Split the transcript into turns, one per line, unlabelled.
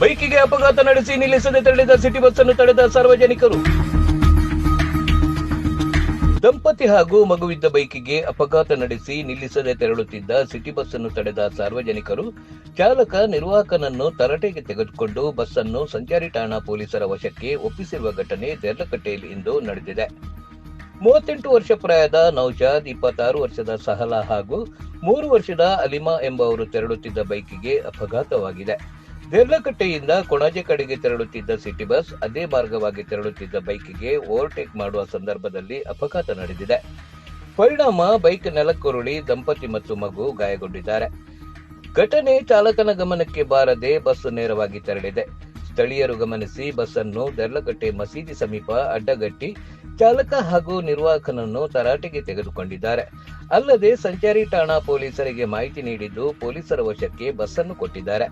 ಬೈಕಿಗೆ ಅಪಘಾತ ನಡೆಸಿ ನಿಲ್ಲಿಸದೆ ತೆರಳಿದ ಸಿಟಿ ಬಸ್ ಅನ್ನು ತಡೆದ ಸಾರ್ವಜನಿಕರು. ದಂಪತಿ ಹಾಗೂ ಮಗುವಿದ್ದ ಬೈಕಿಗೆ ಅಪಘಾತ ನಡೆಸಿ ನಿಲ್ಲಿಸದೆ ತೆರಳುತ್ತಿದ್ದ ಸಿಟಿ ಬಸ್ ಅನ್ನು ತಡೆದ ಸಾರ್ವಜನಿಕರು, ಚಾಲಕ ನಿರ್ವಾಹಕನನ್ನು ತರಟೆಗೆ ತೆಗೆದುಕೊಂಡು ಬಸ್ ಅನ್ನು ಸಂಚಾರಿ ಠಾಣಾ ಪೊಲೀಸರ ವಶಕ್ಕೆ ಒಪ್ಪಿಸಿರುವ ಘಟನೆ ದೇರ್ಲಕಟ್ಟೆಯಲ್ಲಿ ಇಂದು ನಡೆದಿದೆ. ಮೂವತ್ತೆಂಟು ವರ್ಷ ಪ್ರಾಯದ ನೌಶಾದ್, ಇಪ್ಪತ್ತಾರು ವರ್ಷದ ಸಹಲಾ ಹಾಗೂ ಮೂರು ವರ್ಷದ ಅಲಿಮಾ ಎಂಬವರು ತೆರಳುತ್ತಿದ್ದ ಬೈಕಿಗೆ ಅಪಘಾತವಾಗಿದೆ. ದೇರ್ಲಕಟ್ಟೆಯಿಂದ ಕೊಣಾಜೆ ಕಡೆಗೆ ತೆರಳುತ್ತಿದ್ದ ಸಿಟಿ ಬಸ್ ಅದೇ ಮಾರ್ಗವಾಗಿ ತೆರಳುತ್ತಿದ್ದ ಬೈಕಿಗೆ ಓವರ್ಟೇಕ್ ಮಾಡುವ ಸಂದರ್ಭದಲ್ಲಿ ಅಪಘಾತ ನಡೆದಿದೆ. ಪರಿಣಾಮ ಬೈಕ್ ನೆಲಕ್ಕುರುಳಿ ದಂಪತಿ ಮತ್ತು ಮಗು ಗಾಯಗೊಂಡಿದ್ದಾರೆ. ಘಟನೆ ಚಾಲಕನ ಗಮನಕ್ಕೆ ಬಾರದೆ ಬಸ್ ನೇರವಾಗಿ ತೆರಳಿದೆ. ಸ್ಥಳೀಯರು ಗಮನಿಸಿ ಬಸ್ ಅನ್ನು ದೆರ್ಲಕಟ್ಟೆ ಮಸೀದಿ ಸಮೀಪ ಅಡ್ಡಗಟ್ಟಿ ಚಾಲಕ ಹಾಗೂ ನಿರ್ವಾಹಕನನ್ನು ತರಾಟೆಗೆ ತೆಗೆದುಕೊಂಡಿದ್ದಾರೆ. ಅಲ್ಲದೆ ಸಂಚಾರಿ ಠಾಣಾ ಪೊಲೀಸರಿಗೆ ಮಾಹಿತಿ ನೀಡಿದ್ದು ಪೊಲೀಸರ ವಶಕ್ಕೆ ಬಸ್ ಅನ್ನು ಕೊಟ್ಟಿದ್ದಾರೆ.